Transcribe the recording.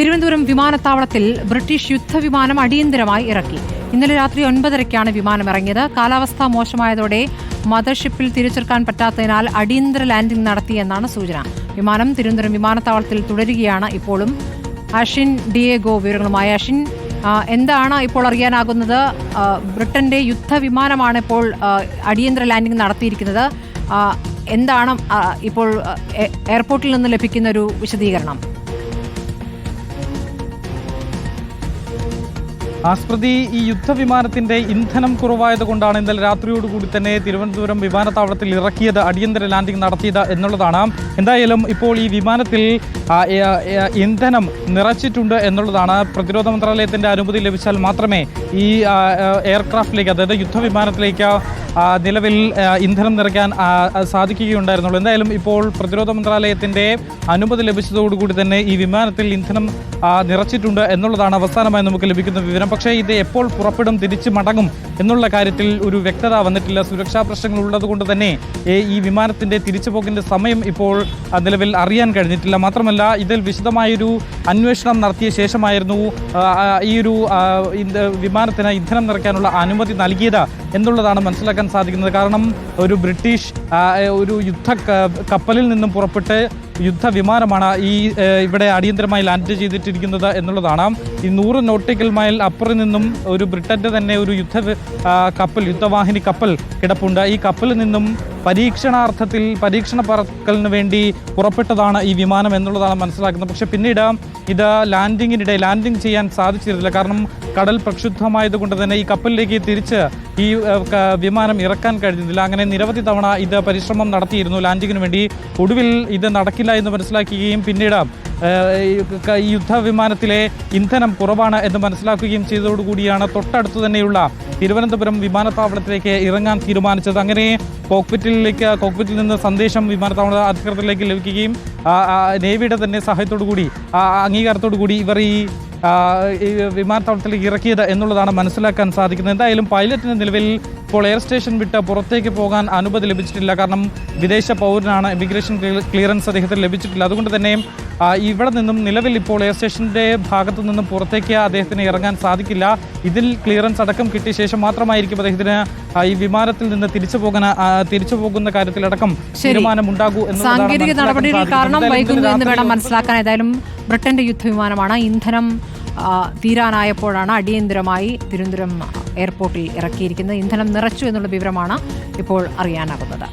തിരുവനന്തപുരം വിമാനത്താവളത്തിൽ ബ്രിട്ടീഷ് യുദ്ധവിമാനം അടിയന്തരമായി ഇറക്കി. ഇന്നലെ രാത്രി ഒൻപതരയ്ക്കാണ് വിമാനം ഇറങ്ങിയത്. കാലാവസ്ഥ മോശമായതോടെ മദർഷിപ്പിൽ തിരിച്ചെടുക്കാൻ പറ്റാത്തതിനാൽ അടിയന്തര ലാൻഡിംഗ് നടത്തിയെന്നാണ് സൂചന. വിമാനം തിരുവനന്തപുരം വിമാനത്താവളത്തിൽ തുടരുകയാണ് ഇപ്പോഴും. അഷിൻ ഡിയേഗോ വിവരങ്ങളുമായി. അഷിൻ എന്താണ് ഇപ്പോൾ അറിയാനാകുന്നത്? ബ്രിട്ടന്റെ യുദ്ധവിമാനമാണ് ഇപ്പോൾ അടിയന്തര ലാൻഡിംഗ് നടത്തിയിരിക്കുന്നത്. എന്താണ് ഇപ്പോൾ എയർപോർട്ടിൽ നിന്ന് ലഭിക്കുന്ന ഒരു വിശദീകരണം? ആസ്പ്രതി ഈ യുദ്ധവിമാനത്തിന്റെ ഇന്ധനം കുറവായത് കൊണ്ടാണ് ഇന്നലെ രാത്രിയോടുകൂടി തന്നെ തിരുവനന്തപുരം വിമാനത്താവളത്തിൽ ഇറക്കിയത് അടിയന്തര ലാൻഡിംഗ് നടത്തിയത് എന്നുള്ളതാണ്. എന്തായാലും ഇപ്പോൾ ഈ വിമാനത്തിൽ ഇന്ധനം നിറച്ചിട്ടുണ്ട് എന്നുള്ളതാണ്. പ്രതിരോധ മന്ത്രാലയത്തിന്റെ അനുമതി ലഭിച്ചാൽ മാത്രമേ ഈ എയർക്രാഫ്റ്റിലേക്ക് അതായത് യുദ്ധവിമാനത്തിലേക്ക് നിലവിൽ ഇന്ധനം നിറയ്ക്കാൻ സാധിക്കുകയുണ്ടായിരുന്നുള്ളൂ. എന്തായാലും ഇപ്പോൾ പ്രതിരോധ മന്ത്രാലയത്തിന്റെ അനുമതി ലഭിച്ചതോടുകൂടി തന്നെ ഈ വിമാനത്തിൽ ഇന്ധനം നിറച്ചിട്ടുണ്ട് എന്നുള്ളതാണ് അവസാനമായി നമുക്ക് ലഭിക്കുന്ന വിവരം. പക്ഷേ ഇത് എപ്പോൾ പുറപ്പെടും തിരിച്ച് മടങ്ങും എന്നുള്ള കാര്യത്തിൽ ഒരു വ്യക്തത വന്നിട്ടില്ല. സുരക്ഷാ പ്രശ്നങ്ങൾ ഉള്ളതുകൊണ്ട് തന്നെ ഈ വിമാനത്തിന്റെ തിരിച്ചുപോക്കിന്റെ സമയം ഇപ്പോൾ നിലവിൽ അറിയാൻ കഴിഞ്ഞിട്ടില്ല. മാത്രമല്ല ഇതിൽ വിശദമായൊരു അന്വേഷണം നടത്തിയ ശേഷമായിരുന്നു ഈ ഒരു വിമാനത്തിന് ഇന്ധനം നിറയ്ക്കാനുള്ള അനുമതി നൽകിയത് എന്നുള്ളതാണ് മനസ്സിലാക്കാൻ സാധിക്കുന്നത്. കാരണം ഒരു ബ്രിട്ടീഷ് ഒരു യുദ്ധ കപ്പലിൽ നിന്നും പുറപ്പെട്ട് യുദ്ധവിമാനമാണ് ഈ ഇവിടെ അടിയന്തരമായി ലാൻഡ് ചെയ്തിട്ടിരിക്കുന്നത് എന്നുള്ളതാണ്. ഈ നൂറ് നോട്ടിക്കൽ മൈൽ അപ്പുറം നിന്നും ഒരു ബ്രിട്ടന്റെ തന്നെ ഒരു യുദ്ധ കപ്പൽ യുദ്ധവാഹിനി കപ്പൽ കിടപ്പുണ്ട്. ഈ കപ്പലിൽ നിന്നും പരീക്ഷണാർത്ഥത്തിൽ പരീക്ഷണ പറക്കലിന് വേണ്ടി പുറപ്പെട്ടതാണ് ഈ വിമാനം എന്നുള്ളതാണ് മനസ്സിലാക്കുന്നത്. പക്ഷെ പിന്നീട് ഇത് ലാൻഡിങ്ങിനിടെ ലാൻഡിംഗ് ചെയ്യാൻ സാധിച്ചിരുന്നില്ല. കാരണം കടൽ പ്രക്ഷുബ്ധമായതുകൊണ്ട് തന്നെ ഈ കപ്പലിലേക്ക് തിരിച്ച് ഈ വിമാനം ഇറക്കാൻ കഴിഞ്ഞില്ല അങ്ങനെ നിരവധി തവണ ഇത് പരിശ്രമം നടത്തിയിരുന്നു. ലാൻഡിങ്ങിന് വേണ്ടി ഒടുവിൽ ഇത് നടക്കില്ല എന്ന് മനസ്സിലാക്കുകയും പിന്നീട് യുദ്ധവിമാനത്തിലെ ഇന്ധനം കുറവാണ് എന്ന് മനസ്സിലാക്കുകയും ചെയ്തതോടുകൂടിയാണ് തൊട്ടടുത്ത് തന്നെയുള്ള തിരുവനന്തപുരം വിമാനത്താവളത്തിലേക്ക് ഇറങ്ങാൻ തീരുമാനിച്ചത്. അങ്ങനെ കോക്പിറ്റിലേക്ക് കോക്പിറ്റിൽ നിന്ന് സന്ദേശം വിമാനത്താവള അധികൃതരിലേക്ക് ലഭിക്കുകയും നേവിയുടെ തന്നെ സഹായത്തോടു കൂടി അംഗീകാരത്തോടു കൂടി ഇവർ ഈ ഈ വിമാനത്താവളത്തിലേക്ക് ഇറക്കിയത് എന്നുള്ളതാണ് മനസ്സിലാക്കാൻ സാധിക്കുന്നത്. എന്തായാലും പൈലറ്റിന് നിലവിൽ ഇപ്പോൾ എയർ സ്റ്റേഷൻ വിട്ട് പുറത്തേക്ക് പോകാൻ അനുമതി ലഭിച്ചിട്ടില്ല. കാരണം വിദേശ പൗരനാണ് ഇമിഗ്രേഷൻ ക്ലിയറൻസ് അദ്ദേഹത്തിന് ലഭിച്ചിട്ടില്ല. അതുകൊണ്ട് തന്നെ ഇവിടെ നിന്നും നിലവിൽ ഇപ്പോൾ എയർ സ്റ്റേഷന്റെ ഭാഗത്തു നിന്നും പുറത്തേക്ക് അദ്ദേഹത്തിന് ഇറങ്ങാൻ സാധിക്കില്ല. ഇതിൽ ക്ലിയറൻസ് അടക്കം കിട്ടിയ ശേഷം മാത്രമായിരിക്കും അദ്ദേഹത്തിന് ഈ വിമാനത്തിൽ നിന്ന് തിരിച്ചു പോകാൻ തിരിച്ചു പോകുന്ന കാര്യത്തിലടക്കം ശരി. തീരുമാനം ഉണ്ടാകൂ എന്നുള്ളതാണ് സാങ്കേതിക നടപടികൾ കാരണം വൈകുന്നു എന്ന് വേണം മനസ്സിലാക്കാൻ. ഏതായാലും ബ്രിട്ടന്റെ യുദ്ധവിമാനമാണ്. ഇന്ധനം തീരാനായപ്പോഴാണ് അടിയന്തരമായി തിരുവനന്തപുരം എയർപോർട്ടിൽ ഇറക്കിയിരിക്കുന്നത്. ഇന്ധനം നിറച്ചു എന്നുള്ള വിവരമാണ് ഇപ്പോൾ അറിയാനാകുന്നത്.